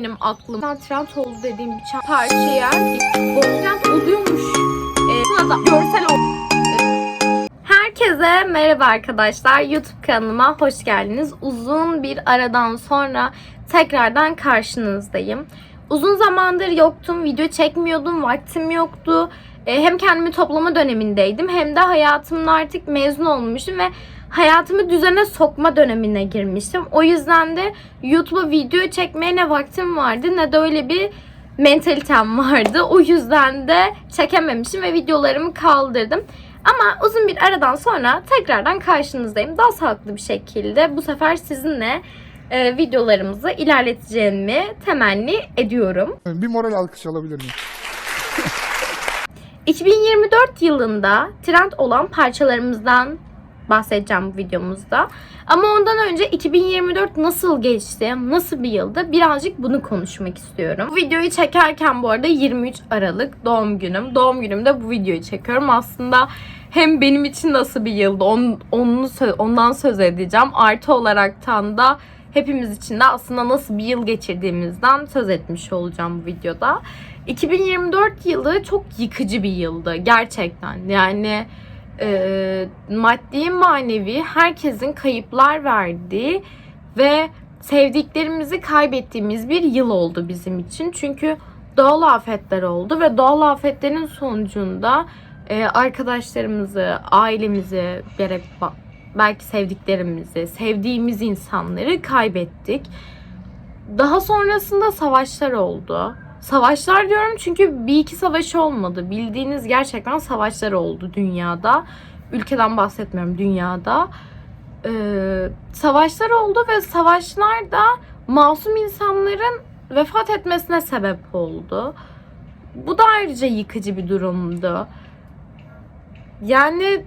benim aklım. Trend oldu dediğim bir çay- parçaya trend oluyormuş. Ee, buna da görsel ol. Herkese merhaba arkadaşlar. YouTube kanalıma hoş geldiniz. Uzun bir aradan sonra tekrardan karşınızdayım. Uzun zamandır yoktum. Video çekmiyordum. Vaktim yoktu. Ee, hem kendimi toplama dönemindeydim hem de hayatımın artık mezun olmuşum ve hayatımı düzene sokma dönemine girmiştim. O yüzden de YouTube'a video çekmeye ne vaktim vardı ne de öyle bir mentalitem vardı. O yüzden de çekememişim ve videolarımı kaldırdım. Ama uzun bir aradan sonra tekrardan karşınızdayım. Daha sağlıklı bir şekilde bu sefer sizinle e, videolarımızı ilerleteceğimi temenni ediyorum. Bir moral alkış alabilir miyim? 2024 yılında trend olan parçalarımızdan bahsedeceğim bu videomuzda. Ama ondan önce 2024 nasıl geçti, nasıl bir yıldı birazcık bunu konuşmak istiyorum. Bu videoyu çekerken bu arada 23 Aralık doğum günüm. Doğum günümde bu videoyu çekiyorum. Aslında hem benim için nasıl bir yıldı onun, onu, ondan söz edeceğim. Artı olaraktan da hepimiz için de aslında nasıl bir yıl geçirdiğimizden söz etmiş olacağım bu videoda. 2024 yılı çok yıkıcı bir yıldı gerçekten. Yani e, maddi manevi herkesin kayıplar verdiği ve sevdiklerimizi kaybettiğimiz bir yıl oldu bizim için. Çünkü doğal afetler oldu ve doğal afetlerin sonucunda e, arkadaşlarımızı, ailemizi, gerek belki sevdiklerimizi, sevdiğimiz insanları kaybettik. Daha sonrasında savaşlar oldu. Savaşlar diyorum çünkü bir iki savaş olmadı. Bildiğiniz gerçekten savaşlar oldu dünyada. Ülkeden bahsetmiyorum dünyada. Ee, savaşlar oldu ve savaşlar da masum insanların vefat etmesine sebep oldu. Bu da ayrıca yıkıcı bir durumdu. Yani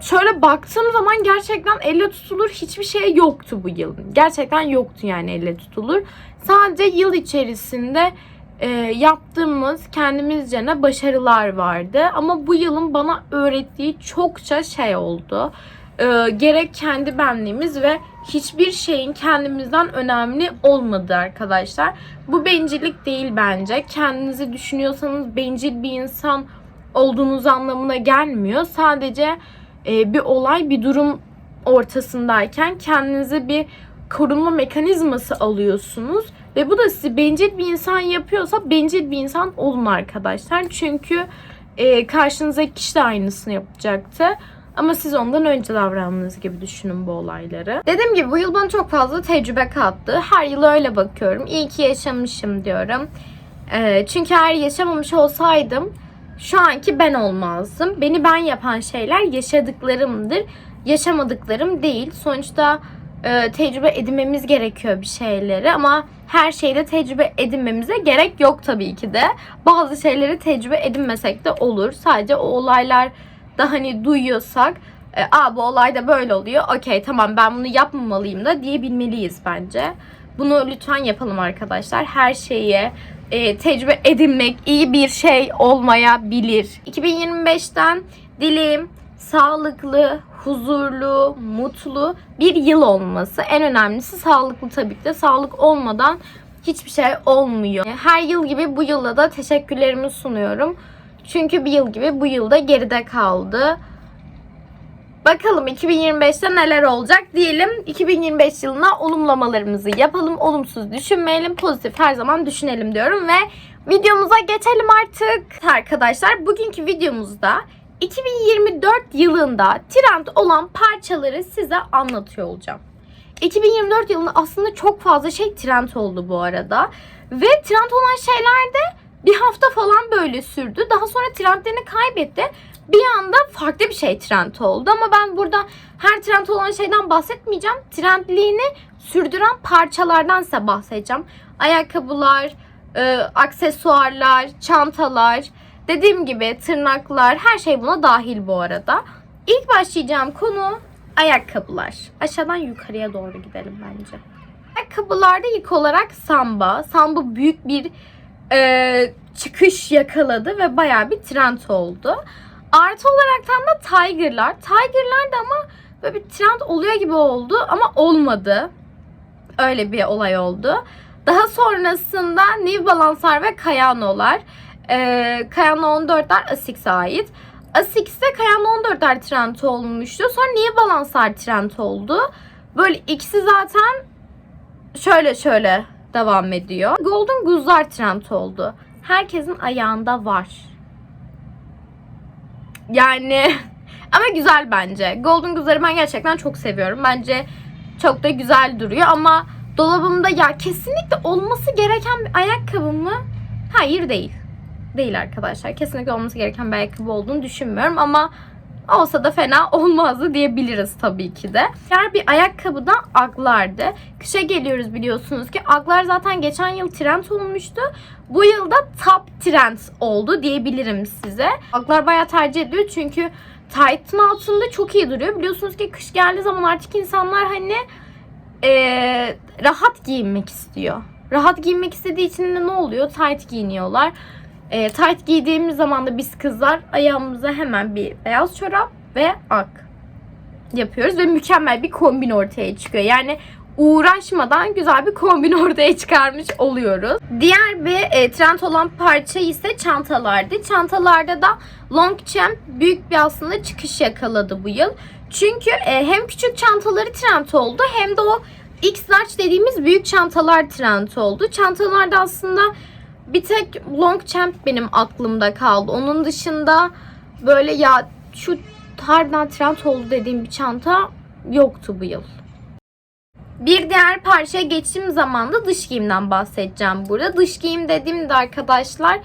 şöyle baktığım zaman gerçekten elle tutulur hiçbir şey yoktu bu yıl. Gerçekten yoktu yani elle tutulur. Sadece yıl içerisinde e, yaptığımız kendimizce ne başarılar vardı. Ama bu yılın bana öğrettiği çokça şey oldu. E, gerek kendi benliğimiz ve hiçbir şeyin kendimizden önemli olmadı arkadaşlar. Bu bencillik değil bence. Kendinizi düşünüyorsanız bencil bir insan olduğunuz anlamına gelmiyor. Sadece e, bir olay, bir durum ortasındayken kendinize bir korunma mekanizması alıyorsunuz. Ve bu da sizi bencil bir insan yapıyorsa bencil bir insan olun arkadaşlar. Çünkü e, karşınızdaki kişi de aynısını yapacaktı. Ama siz ondan önce davrandığınız gibi düşünün bu olayları. Dediğim gibi bu yıl bana çok fazla tecrübe kattı. Her yıl öyle bakıyorum. İyi ki yaşamışım diyorum. E, çünkü eğer yaşamamış olsaydım şu anki ben olmazdım. Beni ben yapan şeyler yaşadıklarımdır. Yaşamadıklarım değil. Sonuçta e, tecrübe edinmemiz gerekiyor bir şeyleri ama her şeyde tecrübe edinmemize gerek yok tabii ki de. Bazı şeyleri tecrübe edinmesek de olur. Sadece o olaylar da hani duyuyorsak e, Aa bu olayda böyle oluyor. Okey tamam ben bunu yapmamalıyım da diyebilmeliyiz bence. Bunu lütfen yapalım arkadaşlar. Her şeye e, tecrübe edinmek iyi bir şey olmayabilir. 2025'ten dileğim sağlıklı, huzurlu, mutlu bir yıl olması. En önemlisi sağlıklı tabii ki de. Sağlık olmadan hiçbir şey olmuyor. Her yıl gibi bu yılda da teşekkürlerimi sunuyorum. Çünkü bir yıl gibi bu yılda geride kaldı. Bakalım 2025'te neler olacak diyelim. 2025 yılına olumlamalarımızı yapalım. Olumsuz düşünmeyelim. Pozitif her zaman düşünelim diyorum ve videomuza geçelim artık. Arkadaşlar bugünkü videomuzda 2024 yılında trend olan parçaları size anlatıyor olacağım. 2024 yılında aslında çok fazla şey trend oldu bu arada. Ve trend olan şeyler de bir hafta falan böyle sürdü. Daha sonra trendlerini kaybetti. Bir anda farklı bir şey trend oldu ama ben burada her trend olan şeyden bahsetmeyeceğim. Trendliğini sürdüren parçalardan size bahsedeceğim. Ayakkabılar, e, aksesuarlar, çantalar, dediğim gibi tırnaklar her şey buna dahil bu arada. İlk başlayacağım konu ayakkabılar. Aşağıdan yukarıya doğru gidelim bence. Ayakkabılarda ilk olarak samba. Samba büyük bir e, çıkış yakaladı ve bayağı bir trend oldu. Artı olaraktan da Tiger'lar. Tiger'lar da ama böyle bir trend oluyor gibi oldu ama olmadı. Öyle bir olay oldu. Daha sonrasında New Balance'lar ve Kayano'lar. Ee, Kayano 14'ler Asics'e ait. Asics'te Kayano 14'ler trend olmuştu. Sonra New Balance'lar trend oldu. Böyle ikisi zaten şöyle şöyle devam ediyor. Golden Goose'lar trend oldu. Herkesin ayağında var. Yani ama güzel bence. Golden Goose'ları ben gerçekten çok seviyorum. Bence çok da güzel duruyor ama dolabımda ya kesinlikle olması gereken bir ayakkabı mı? Hayır değil. Değil arkadaşlar. Kesinlikle olması gereken bir ayakkabı olduğunu düşünmüyorum ama olsa da fena olmazdı diyebiliriz tabii ki de. Diğer bir ayakkabı da aglardı. Kışa geliyoruz biliyorsunuz ki aglar zaten geçen yıl trend olmuştu. Bu yılda top trend oldu diyebilirim size. Aglar bayağı tercih ediyor çünkü tight'ın altında çok iyi duruyor. Biliyorsunuz ki kış geldiği zaman artık insanlar hani eee, rahat giyinmek istiyor. Rahat giyinmek istediği için de ne oluyor? Tight giyiniyorlar. E, tight giydiğimiz zaman da biz kızlar ayağımıza hemen bir beyaz çorap ve ak yapıyoruz ve mükemmel bir kombin ortaya çıkıyor. Yani uğraşmadan güzel bir kombin ortaya çıkarmış oluyoruz. Diğer bir e, trend olan parça ise çantalardı. Çantalarda da Longchamp büyük bir aslında çıkış yakaladı bu yıl. Çünkü e, hem küçük çantaları trend oldu hem de o X large dediğimiz büyük çantalar trend oldu. Çantalarda aslında bir tek Longchamp benim aklımda kaldı. Onun dışında böyle ya şu harbiden trend oldu dediğim bir çanta yoktu bu yıl. Bir diğer parçaya geçtiğim zaman da dış giyimden bahsedeceğim burada. Dış giyim dediğimde arkadaşlar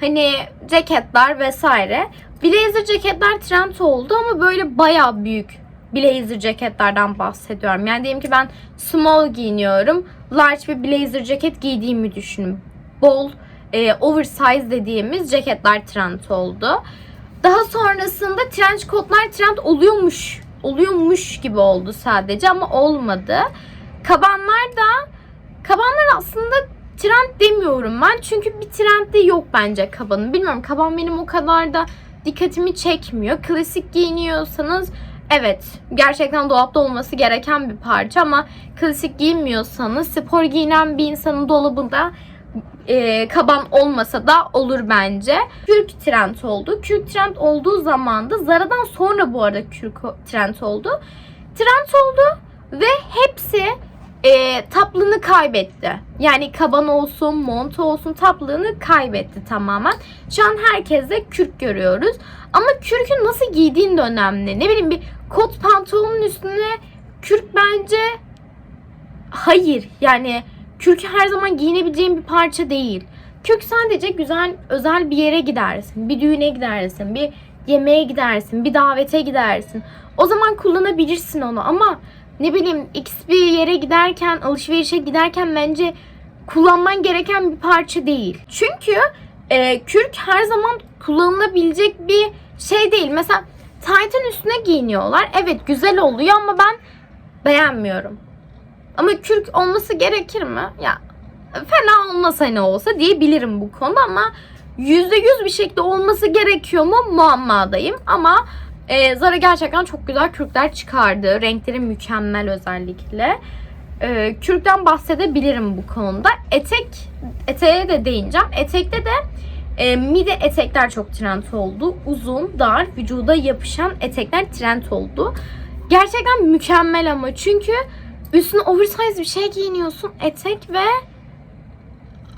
hani ceketler vesaire. Blazer ceketler trend oldu ama böyle bayağı büyük blazer ceketlerden bahsediyorum. Yani diyelim ki ben small giyiniyorum. Large bir blazer ceket giydiğimi düşünün. Bol, e, oversize dediğimiz ceketler trend oldu. Daha sonrasında trench coatlar trend oluyormuş. Oluyormuş gibi oldu sadece ama olmadı. Kabanlar da kabanlar aslında trend demiyorum ben. Çünkü bir trend de yok bence kabanın. Bilmiyorum kaban benim o kadar da dikkatimi çekmiyor. Klasik giyiniyorsanız evet gerçekten dolapta olması gereken bir parça ama klasik giyinmiyorsanız spor giyinen bir insanın dolabında e, kaban olmasa da olur bence. Kürk trend oldu. Kürk trend olduğu zaman da Zara'dan sonra bu arada kürk trend oldu. Trend oldu ve hepsi e, taplını kaybetti. Yani kaban olsun, mont olsun taplığını kaybetti tamamen. Şu an herkeste kürk görüyoruz. Ama kürkü nasıl giydiğin de önemli. Ne bileyim bir kot pantolonun üstüne kürk bence hayır. Yani kürk her zaman giyinebileceğin bir parça değil. Kürk sadece güzel özel bir yere gidersin. Bir düğüne gidersin. Bir yemeğe gidersin. Bir davete gidersin. O zaman kullanabilirsin onu ama ne bileyim x bir yere giderken alışverişe giderken bence kullanman gereken bir parça değil. Çünkü e, kürk her zaman kullanılabilecek bir şey değil. Mesela taytın üstüne giyiniyorlar. Evet güzel oluyor ama ben beğenmiyorum. Ama kürk olması gerekir mi? Ya fena olmasa ne olsa diyebilirim bu konuda ama yüzde yüz bir şekilde olması gerekiyor mu muammadayım ama e, Zara gerçekten çok güzel kürkler çıkardı. Renkleri mükemmel özellikle. E, kürkten bahsedebilirim bu konuda. Etek, eteğe de değineceğim. Etekte de e, mide etekler çok trend oldu. Uzun, dar, vücuda yapışan etekler trend oldu. Gerçekten mükemmel ama çünkü üstüne oversize bir şey giyiniyorsun. Etek ve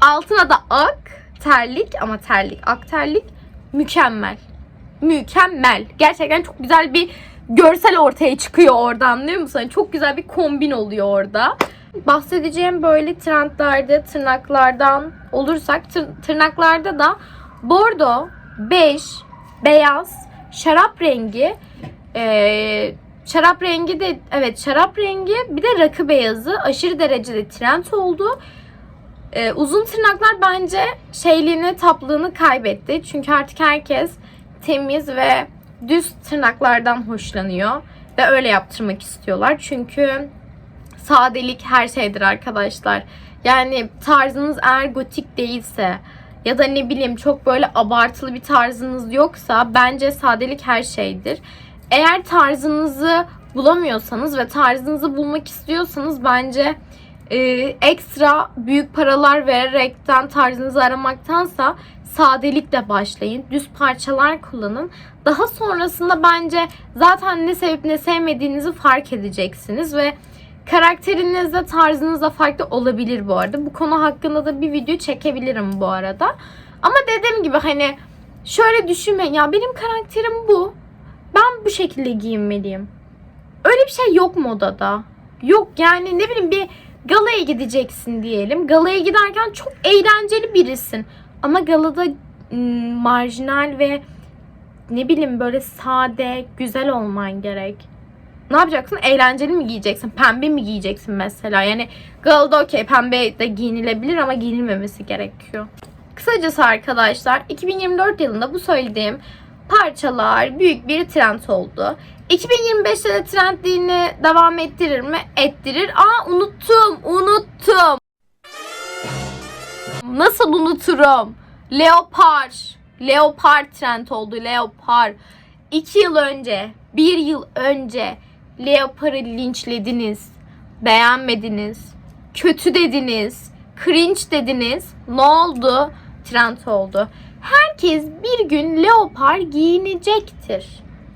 altına da ak terlik ama terlik ak terlik mükemmel. Mükemmel. Gerçekten çok güzel bir görsel ortaya çıkıyor orada anlıyor musun? Çok güzel bir kombin oluyor orada. Bahsedeceğim böyle trendlerde tırnaklardan olursak tır- tırnaklarda da bordo, bej, beyaz, şarap rengi, eee, şarap rengi de evet şarap rengi bir de rakı beyazı aşırı derecede trend oldu. Ee, uzun tırnaklar bence şeyliğini, taplığını kaybetti. Çünkü artık herkes temiz ve düz tırnaklardan hoşlanıyor. Ve öyle yaptırmak istiyorlar. Çünkü sadelik her şeydir arkadaşlar. Yani tarzınız eğer gotik değilse ya da ne bileyim çok böyle abartılı bir tarzınız yoksa bence sadelik her şeydir. Eğer tarzınızı bulamıyorsanız ve tarzınızı bulmak istiyorsanız bence e, ekstra büyük paralar vererekten tarzınızı aramaktansa sadelikle başlayın. Düz parçalar kullanın. Daha sonrasında bence zaten ne sevip ne sevmediğinizi fark edeceksiniz ve karakterinizde tarzınızda farklı olabilir bu arada. Bu konu hakkında da bir video çekebilirim bu arada. Ama dediğim gibi hani şöyle düşünmeyin ya benim karakterim bu. Ben bu şekilde giyinmeliyim. Öyle bir şey yok modada. Yok yani ne bileyim bir galaya gideceksin diyelim. Galaya giderken çok eğlenceli birisin. Ama galada ım, marjinal ve ne bileyim böyle sade, güzel olman gerek. Ne yapacaksın? Eğlenceli mi giyeceksin? Pembe mi giyeceksin mesela? Yani galada okey pembe de giyinilebilir ama giyinilmemesi gerekiyor. Kısacası arkadaşlar 2024 yılında bu söylediğim parçalar büyük bir trend oldu. 2025'te de trendliğini devam ettirir mi? Ettirir. Aa unuttum, unuttum. Nasıl unuturum? Leopar. Leopar trend oldu. Leopar. 2 yıl önce, 1 yıl önce Leopar'ı linçlediniz. Beğenmediniz. Kötü dediniz. Cringe dediniz. Ne oldu? Trend oldu. Herkes bir gün leopar giyinecektir.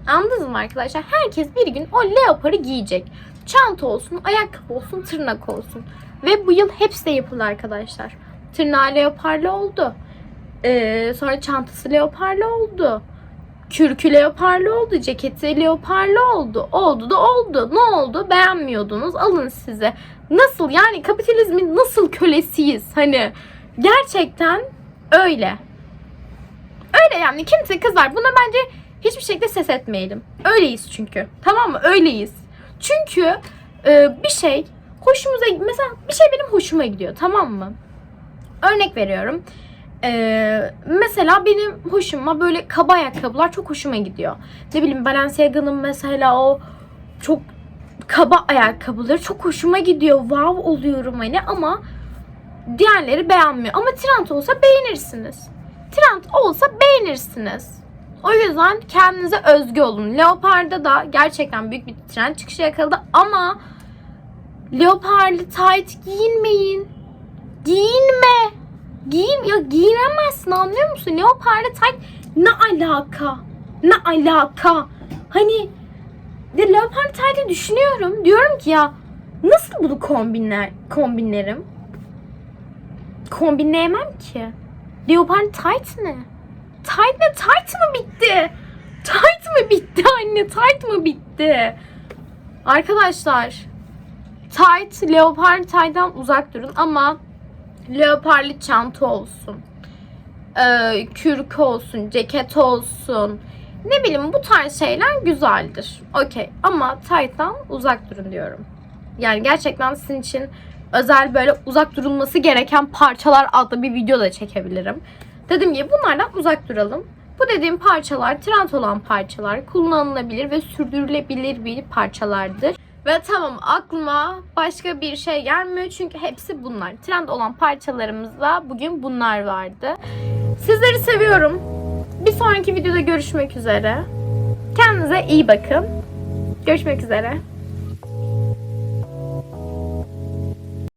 Anladınız mı arkadaşlar? Herkes bir gün o leoparı giyecek. Çanta olsun, ayakkabı olsun, tırnak olsun. Ve bu yıl hepsi de yapıldı arkadaşlar. Tırnağı leoparlı oldu. Ee, sonra çantası leoparlı oldu. Kürkü leoparlı oldu. Ceketi leoparlı oldu. Oldu da oldu. Ne oldu? Beğenmiyordunuz. Alın size. Nasıl yani kapitalizmin nasıl kölesiyiz? Hani gerçekten öyle. Öyle yani kimse kızlar buna bence hiçbir şekilde ses etmeyelim. Öyleyiz çünkü. Tamam mı? Öyleyiz. Çünkü e, bir şey hoşumuza mesela bir şey benim hoşuma gidiyor tamam mı? Örnek veriyorum. E, mesela benim hoşuma böyle kaba ayakkabılar çok hoşuma gidiyor. Ne bileyim Balenciaga'nın mesela o çok kaba ayakkabıları çok hoşuma gidiyor. Wow oluyorum hani ama diğerleri beğenmiyor. Ama trend olsa beğenirsiniz. Trend olsa beğenirsiniz. O yüzden kendinize özgü olun. Leopard'da da gerçekten büyük bir trend çıkışı yakaladı ama leopardlı tight giyinmeyin. Giyinme. Giyin ya giyinemezsin anlıyor musun? Leopardlı tight ne alaka? Ne alaka? Hani de leopard tight'ı düşünüyorum. Diyorum ki ya nasıl bunu kombinler kombinlerim? Kombinleyemem ki. Leopard tight ne? Tight ne? Tight mı bitti? Tight mı bitti anne? Tight mı bitti? Arkadaşlar tight, leopard tight'dan uzak durun ama leopardlı çanta olsun. Ee, kürk olsun, ceket olsun. Ne bileyim bu tarz şeyler güzeldir. Okey ama tight'tan uzak durun diyorum. Yani gerçekten sizin için özel böyle uzak durulması gereken parçalar adlı bir video da çekebilirim. Dediğim gibi bunlardan uzak duralım. Bu dediğim parçalar trend olan parçalar, kullanılabilir ve sürdürülebilir bir parçalardır. Ve tamam aklıma başka bir şey gelmiyor çünkü hepsi bunlar. Trend olan parçalarımızda bugün bunlar vardı. Sizleri seviyorum. Bir sonraki videoda görüşmek üzere. Kendinize iyi bakın. Görüşmek üzere.